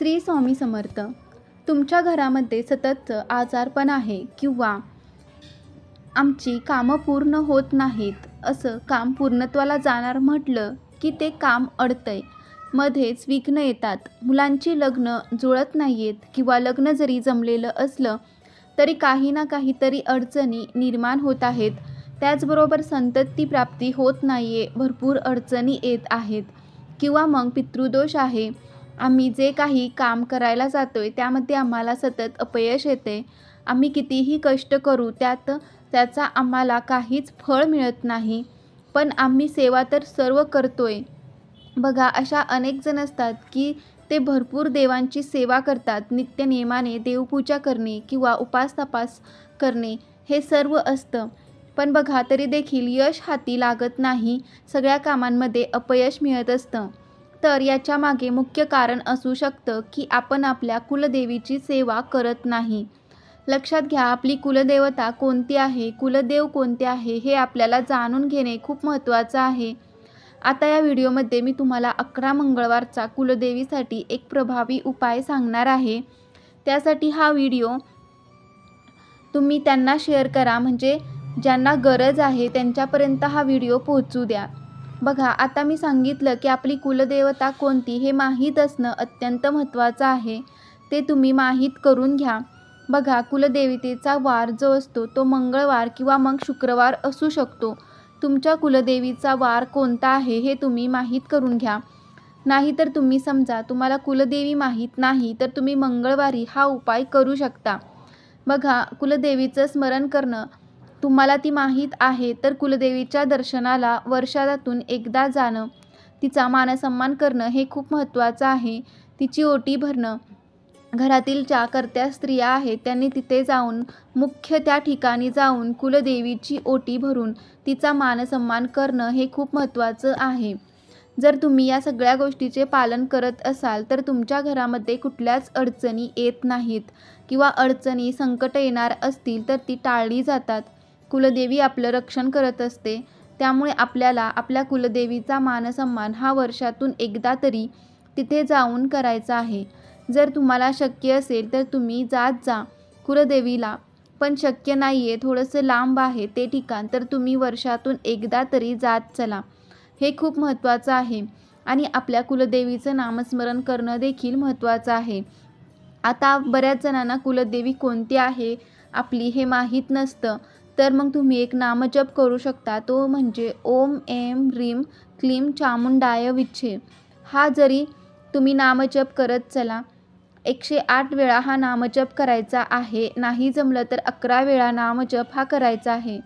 श्री स्वामी समर्थ. तुमच्या घरामध्ये सतत आजारपण आहे किंवा आमची कामं पूर्ण होत नाहीत असं काम पूर्णत्वाला जाणार म्हटलं की ते काम अडतंय. मध्येच विघ्न येतात. मुलांची लग्न जुळत नाही आहेत किंवा लग्न जरी जमलेलं असलं तरी काही ना काहीतरी अडचणी निर्माण होत आहेत. त्याचबरोबर संतती प्राप्ती होत नाही आहे भरपूर अडचणी येत आहेत. किंवा मग पितृदोष आहे. आम्ही जे काही काम करायला जातो आहे त्यामध्ये आम्हाला सतत अपयश येते. आम्ही कितीही कष्ट करू त्यात त्याचा आम्हाला काहीच फळ मिळत नाही. पण आम्ही सेवा तर सर्व करतो आहे बघा अशा अनेक जण असतात की ते भरपूर देवांची सेवा करतात नित्यनियमाने देवपूजा करणे किंवा उपास तपास करणे हे सर्व असतं. पण बघा तरी देखील यश हाती लागत नाही. सगळ्या कामांमध्ये अपयश मिळत असतं. तर याच्या मागे मुख्य कारण असू शकतं की आपण आपल्या कुलदेवीची सेवा करत नाही. लक्षात घ्या आपली कुलदेवता कोणती आहे कुलदेव कोणते आहे हे आपल्याला जाणून घेणे खूप महत्त्वाचं आहे. आता या व्हिडिओमध्ये मी तुम्हाला अकरा मंगळवारचा कुलदेवीसाठी एक प्रभावी उपाय सांगणार आहे. त्यासाठी हा व्हिडिओ तुम्ही त्यांना शेअर करा म्हणजे ज्यांना गरज आहे त्यांच्यापर्यंत हा व्हिडिओ पोहोचू द्या. बघा आता मी सांगितलं की आपली कुलदेवता कोणती हे माहीत असणं अत्यंत महत्त्वाचं आहे. ते तुम्ही माहीत करून घ्या. बघा कुलदेवतेचा वार जो असतो तो मंगळवार किंवा मग शुक्रवार असू शकतो. तुमच्या कुलदेवीचा वार कोणता आहे हे तुम्ही माहीत करून घ्या. नाहीतर तुम्ही समजा तुम्हाला कुलदेवी माहीत नाही तर तुम्ही मंगळवारी हा उपाय करू शकता. बघा कुलदेवीचं स्मरण करणं तुम्हाला ती माहीत आहे तर कुलदेवीच्या दर्शनाला वर्षातून एकदा जाणं तिचा मानसन्मान करणं हे खूप महत्त्वाचं आहे. तिची ओटी भरणं. घरातील ज्या कर्त्या स्त्रिया आहेत त्यांनी तिथे जाऊन मुख्य त्या ठिकाणी जाऊन कुलदेवीची ओटी भरून तिचा मानसन्मान करणं हे खूप महत्त्वाचं आहे. जर तुम्ही या सगळ्या गोष्टीचे पालन करत असाल तर तुमच्या घरामध्ये कुठल्याच अडचणी येत नाहीत किंवा अडचणी संकट येणार असतील तर ती टाळली जातात. कुलदेवी आपलं रक्षण करत असते. त्यामुळे आपल्याला आपल्या कुलदेवीचा मानसन्मान हा वर्षातून एकदा तरी तिथे जाऊन करायचा आहे. जर तुम्हाला शक्य असेल तर तुम्ही जात जा. कुलदेवीला पण शक्य नाही आहे थोडंसं लांब आहे ते ठिकाण तर तुम्ही वर्षातून एकदा तरी जात चला. हे खूप महत्त्वाचं आहे आणि आपल्या कुलदेवीचं नामस्मरण करणं देखील महत्त्वाचं आहे. आता बऱ्याच जणांना कुलदेवी कोणती आहे आपली हे माहीत नसतं. तर मग तुम्ही एक नामजप करू शकता. तो म्हणजे ओम एम रीम क्लीम चामुंडाय विच्छे. हा जरी तुम्ही नामजप करत चला एकशे आठ वेळा हा नामजप करायचा आहे. नाही जमलं तर अकरा वेळा नामजप हा करायचा आहे.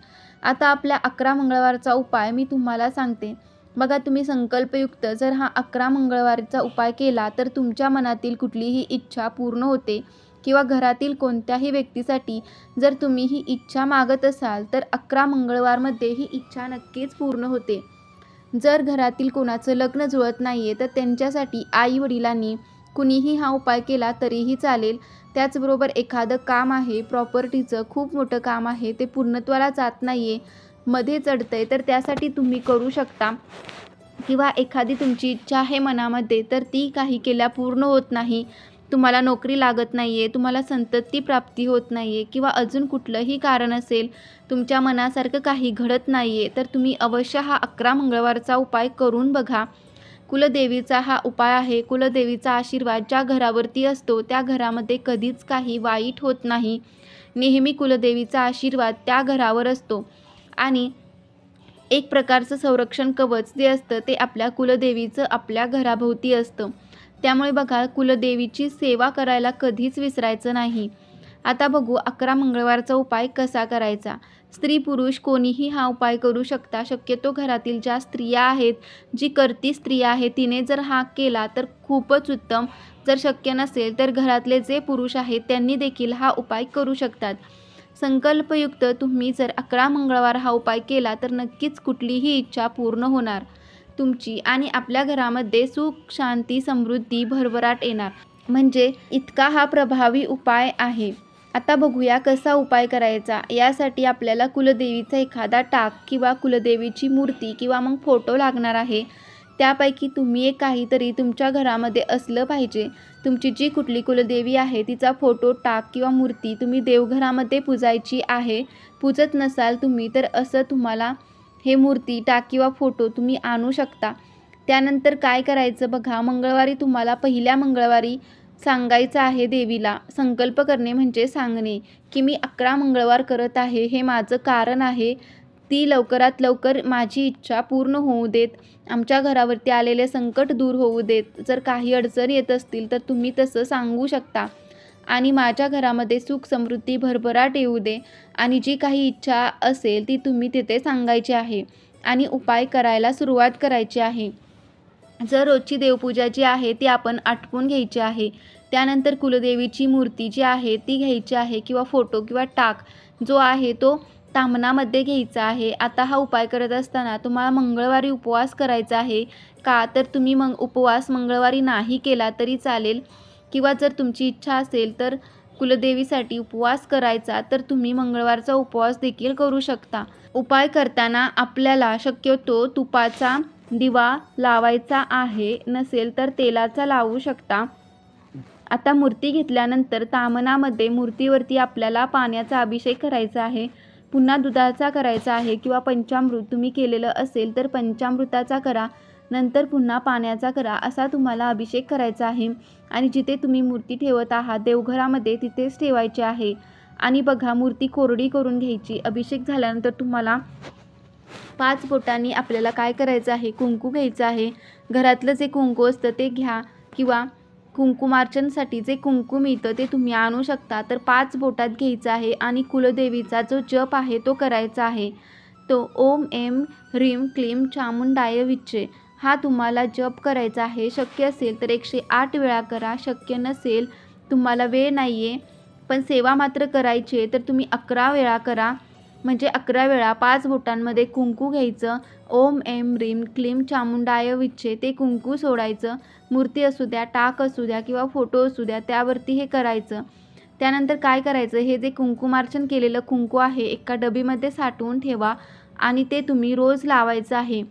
आता आपल्या अकरा मंगळवारचा उपाय मी तुम्हाला सांगते. बघा तुम्ही संकल्पयुक्त जर हा अकरा मंगळवारचा उपाय केला तर तुमच्या मनातील कुठलीही इच्छा पूर्ण होते. किंवा घरातील कोणत्याही व्यक्तीसाठी जर तुम्ही ही इच्छा मागत असाल तर अकरा मंगळवारमध्ये ही इच्छा नक्कीच पूर्ण होते. जर घरातील कोणाचं लग्न जुळत नाही आहे तर त्यांच्यासाठी आई वडिलांनी कुणीही हा उपाय केला तरीही चालेल. त्याचबरोबर एखादं काम आहे प्रॉपर्टीचं खूप मोठं काम आहे ते पूर्णत्वाला जात नाही आहे मध्ये चढतं आहे तर त्यासाठी तुम्ही करू शकता. किंवा एखादी तुमची इच्छा आहे मनामध्ये तर ती काही केल्या पूर्ण होत नाही. तुम्हाला नोकरी लागत नाही आहे तुम्हाला संतती प्राप्ती होत नाही आहे किंवा अजून कुठलंही कारण असेल तुमच्या मनासारखं काही घडत नाही आहे तर तुम्ही अवश्य हा अकरा मंगळवारचा उपाय करून बघा. कुलदेवीचा हा उपाय आहे. कुलदेवीचा आशीर्वाद ज्या घरावरती असतो त्या घरामध्ये कधीच काही वाईट होत नाही. नेहमी कुलदेवीचा आशीर्वाद त्या घरावर असतो. आणि एक प्रकारचं संरक्षण कवच जे असतं ते आपल्या कुलदेवीचं आपल्या घराभोवती असतं. त्यामुळे बघा कुलदेवीची सेवा करायला कधीच विसरायचं नाही. आता बघू अकरा मंगळवारचा उपाय कसा करायचा? स्त्री पुरुष कोणीही हा उपाय करू शकता. शक्यतो घरातील ज्या स्त्रिया आहेत जी करती स्त्रिया आहे तिने जर हा केला तर खूपच उत्तम. जर शक्य नसेल तर घरातले जे पुरुष आहेत त्यांनी देखील हा उपाय करू शकतात. संकल्पयुक्त तुम्ही जर अकरा मंगळवार हा उपाय केला तर नक्कीच कुठलीही इच्छा पूर्ण होणार. तुमची आणि आपल्या घरामध्ये सुख शांती समृद्धी भरभराट येणार. म्हणजे इतका हा प्रभावी उपाय आहे. आता बघूया कसा उपाय करायचा. यासाठी आपल्याला कुलदेवीचा एखादा टाक किंवा कुलदेवीची मूर्ती किंवा मग फोटो लागणार आहे. त्यापैकी तुम्ही एक काहीतरी तुमच्या घरामध्ये असलं पाहिजे. तुमची जी कुठली कुलदेवी आहे तिचा फोटो टाक किंवा मूर्ती तुम्ही देवघरामध्ये पूजायची आहे. पूजत नसाल तुम्ही तर असं तुम्हाला हे मूर्ती टाक किंवा फोटो तुम्ही आणू शकता. त्यानंतर काय करायचं बघा मंगळवारी तुम्हाला पहिल्या मंगळवारी सांगायचं आहे देवीला संकल्प करणे म्हणजे सांगणे की मी अकरा मंगळवार करत आहे हे माझं कारण आहे. ती लवकरात लवकर माझी इच्छा पूर्ण होऊ देत. आमच्या घरावरती आलेले संकट दूर होऊ देत. जर काही अडचण येत असतील तर तुम्ही तसं सांगू शकता. आणि माझ्या घरामध्ये सुख समृद्धी भरभराट येऊ दे आणि जी काही इच्छा असेल ती तुम्ही तिथे सांगायची आहे आणि उपाय करायला सुरुवात करायची आहे. जर रोजची देवपूजा जी आहे ती आपण आटपून घ्यायची आहे त्यानंतर कुलदेवीची मूर्ती जी आहे ती घ्यायची आहे किंवा फोटो किंवा टाक जो आहे तो तामणामध्ये घ्यायचा आहे. आता हा उपाय करत असताना तुम्हाला मंगळवारी उपवास करायचा आहे का? तर तुम्ही मग उपवास मंगळवारी नाही केला तरी चालेल. किंवा जर तुमची इच्छा असेल तर कुलदेवीसाठी उपवास करायचा तर तुम्ही मंगळवारचा उपवास देखील करू शकता. उपाय करताना आपल्याला शक्यतो तुपाचा दिवा लावायचा आहे नसेल तर तेलाचा लावू शकता. आता मूर्ती घेतल्यानंतर तामनामध्ये मूर्तीवरती आपल्याला पाण्याचा अभिषेक करायचा आहे. पुन्हा दुधाचा करायचा आहे किंवा पंचामृत तुम्ही केलेलं असेल तर पंचामृताचा करा. नंतर पुन्हा पाण्याचा करा असा तुम्हाला अभिषेक करायचा आहे. आणि जिथे तुम्ही मूर्ती ठेवत आहात देवघरामध्ये तिथेच ठेवायची आहे. आणि बघा मूर्ती कोरडी करून घ्यायची. अभिषेक झाल्यानंतर तुम्हाला पाच बोटांनी आपल्याला काय करायचं आहे? कुंकू घ्यायचं आहे. घरातलं जे कुंकू असतं ते घ्या. किंवा कुंकुमार्चनसाठी जे कुंकू मिळतं ते तुम्ही आणू शकता. तर पाच बोटात घ्यायचं आहे आणि कुलदेवीचा जो जप आहे तो करायचा आहे. तो ओम एम ह्रीम क्लीम चामुंडाय विच्चे. हा तुम्हाला जप करायचा आहे शक्य असेल तर एकशे आठ वेळा करा शक्य नसेल तुम्हाला वेळ नाही आहे पण सेवा मात्र करायची आहे तर तुम्ही अकरा वेळा करा. म्हणजे अकरा वेळा पाच बोटांमध्ये कुंकू घ्यायचं. ओम एम रीम क्लीम चामुंडाय विच्छे ते कुंकू सोडायचं. मूर्ती असू द्या टाक असू द्या किंवा फोटो असू द्या त्यावरती हे करायचं. त्यानंतर काय करायचं? हे जे कुंकुमार्चन केलेलं कुंकू आहे एका डबीमध्ये साठवून ठेवा आणि ते तुम्ही रोज लावायचं आहे.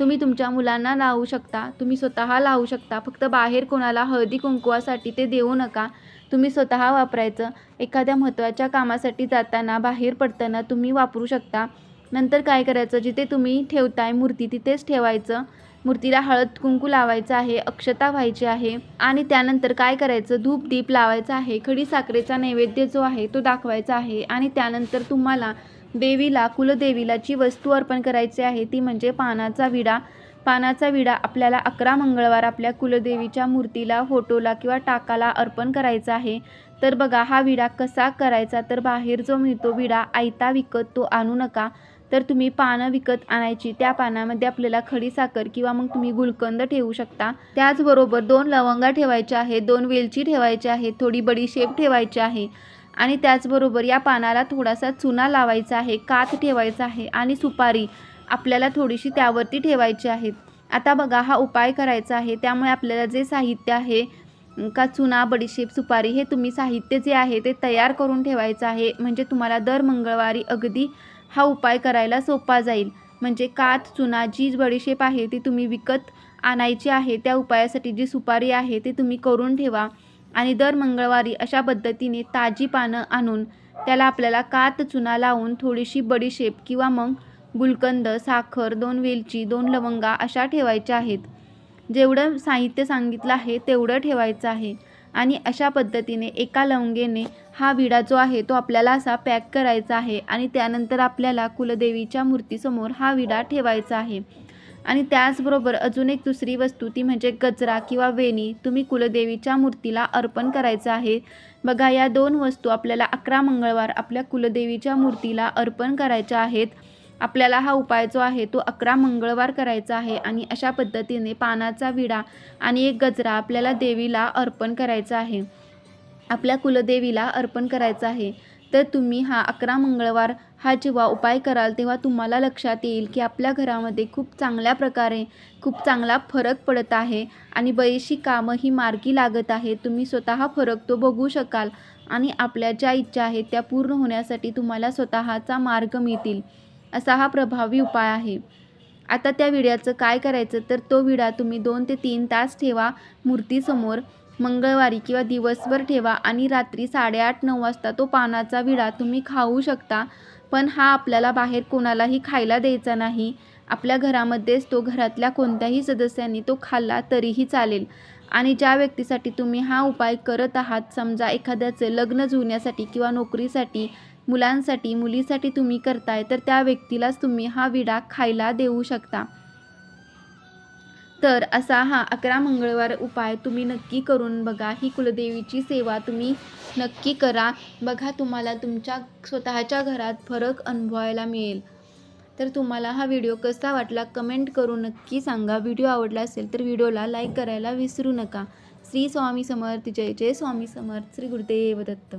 तुम्ही तुमच्या मुलांना लावू शकता. तुम्ही स्वतः लावू शकता. फक्त बाहेर कोणाला हळदी कुंकवासाठी ते देऊ नका. तुम्ही स्वतः वापरायचं. एखाद्या महत्त्वाच्या कामासाठी जाताना बाहेर पडताना तुम्ही वापरू शकता. नंतर काय करायचं? जिथे तुम्ही ठेवताय मूर्ती तिथेच ठेवायचं. मूर्तीला हळद कुंकू लावायचं आहे अक्षता व्हायची आहे आणि त्यानंतर काय करायचं? धूप दीप लावायचं आहे. खडी साखरेचा नैवेद्य जो आहे तो दाखवायचा आहे आणि त्यानंतर तुम्हाला देवीला कुलदेवीला जी वस्तू अर्पण करायची आहे ती म्हणजे पानाचा विडा. पानाचा विडा आपल्याला अकरा मंगळवार आपल्या कुलदेवीच्या मूर्तीला फोटोला किंवा टाकाला अर्पण करायचा आहे. तर बघा हा विडा कसा करायचा? तर बाहेर जो मिळतो विडा आयता विकत तो आणू नका. तर तुम्ही पानं विकत आणायची त्या पानामध्ये आपल्याला खडी साखर किंवा मग तुम्ही गुलकंद ठेवू शकता. त्याचबरोबर दोन लवंगा ठेवायच्या आहेत दोन वेलची ठेवायची आहे थोडी बडीशेप ठेवायची आहे. आणि त्याचबरोबर या पानाला थोडासा चुना लावायचा आहे कात ठेवायचा आहे आणि सुपारी आपल्याला थोडीशी त्यावरती ठेवायची आहे आता बघा हा उपाय करायचा आहे. त्यामुळे आपल्याला जे साहित्य आहे का चुना बडीशेप सुपारी हे तुम्ही साहित्य जे आहे ते तयार करून ठेवायचं आहे. म्हणजे तुम्हाला दर मंगळवारी अगदी हा उपाय करायला सोपा जाईल. म्हणजे कात चुना जी बडीशेप आहे ती तुम्ही विकत आणायची आहे त्या उपायासाठी जी सुपारी आहे ते तुम्ही करून ठेवा. आणि दर मंगळवारी अशा पद्धतीने ताजी पानं आणून त्याला आपल्याला कात चुना लावून थोडीशी बडीशेप किंवा मग गुलकंद साखर दोन वेलची दोन लवंगा अशा ठेवायच्या आहेत. जेवढं साहित्य सांगितलं आहे तेवढं ठेवायचं आहे. आणि अशा पद्धतीने एका लवंगेने हा विडा जो आहे तो आपल्याला असा पॅक करायचा आहे आणि त्यानंतर आपल्याला कुलदेवीच्या मूर्तीसमोर हा विडा ठेवायचा आहे. आणि त्याचबरोबर अजून एक दुसरी वस्तू ती म्हणजे गजरा किंवा वेणी. तुम्ही कुलदेवीच्या मूर्तीला अर्पण करायचं आहे. बघा या दोन वस्तू आपल्याला अकरा मंगळवार आपल्या कुलदेवीच्या मूर्तीला अर्पण करायच्या आहेत. आपल्याला हा उपाय जो आहे तो अकरा मंगळवार करायचा आहे आणि अशा पद्धतीने पानाचा विडा आणि एक गजरा आपल्याला देवीला अर्पण करायचा आहे. आपल्या कुलदेवीला अर्पण करायचं आहे. तर तुम्ही हा अकरा मंगळवार हा जेव्हा उपाय कराल तेव्हा तुम्हाला लक्षात येईल की आपल्या घरामध्ये खूप चांगल्या प्रकारे खूप चांगला फरक पडत आहे आणि बरीचशी कामं ही मार्गी लागत आहे तुम्ही स्वतः फरक तो बघू शकाल आणि आपल्या ज्या इच्छा आहेत त्या पूर्ण होण्यासाठी तुम्हाला स्वतःचा मार्ग मिळतील. असा हा प्रभावी उपाय आहे. आता त्या विड्याचं काय करायचं? तर तो विडा तुम्ही दोन ते तीन तास ठेवा मूर्तीसमोर. मंगळवारी किंवा दिवसभर ठेवा आणि रात्री साडेआठ नऊ वाजता तो पानाचा विडा तुम्ही खाऊ शकता. पण हा आपल्याला बाहेर कोणालाही खायला द्यायचा नाही. आपल्या घरामध्येच तो घरातल्या कोणत्याही सदस्यांनी तो खाल्ला तरीही चालेल. आणि ज्या व्यक्तीसाठी तुम्ही हा उपाय करत आहात समजा एखाद्याचं लग्न जुळण्यासाठी किंवा नोकरीसाठी मुलांसाठी मुलीसाठी तुम्ही करताय तर त्या व्यक्तीलाच तुम्ही हा विडा खायला देऊ शकता. तर असा हा अकरा मंगळवार उपाय तुम्ही नक्की करून बघा. ही कुलदेवीची सेवा तुम्ही नक्की करा. बघा तुम्हाला तुमच्या स्वतःच्या घरात फरक अनुभवायला मिळेल. तर तुम्हाला हा व्हिडिओ कसा वाटला कमेंट करून नक्की सांगा. व्हिडिओ आवडला असेल तर व्हिडिओला लाईक करायला विसरू नका. श्री स्वामी समर्थ. जय जय स्वामी समर्थ. श्री गुरुदेव दत्त.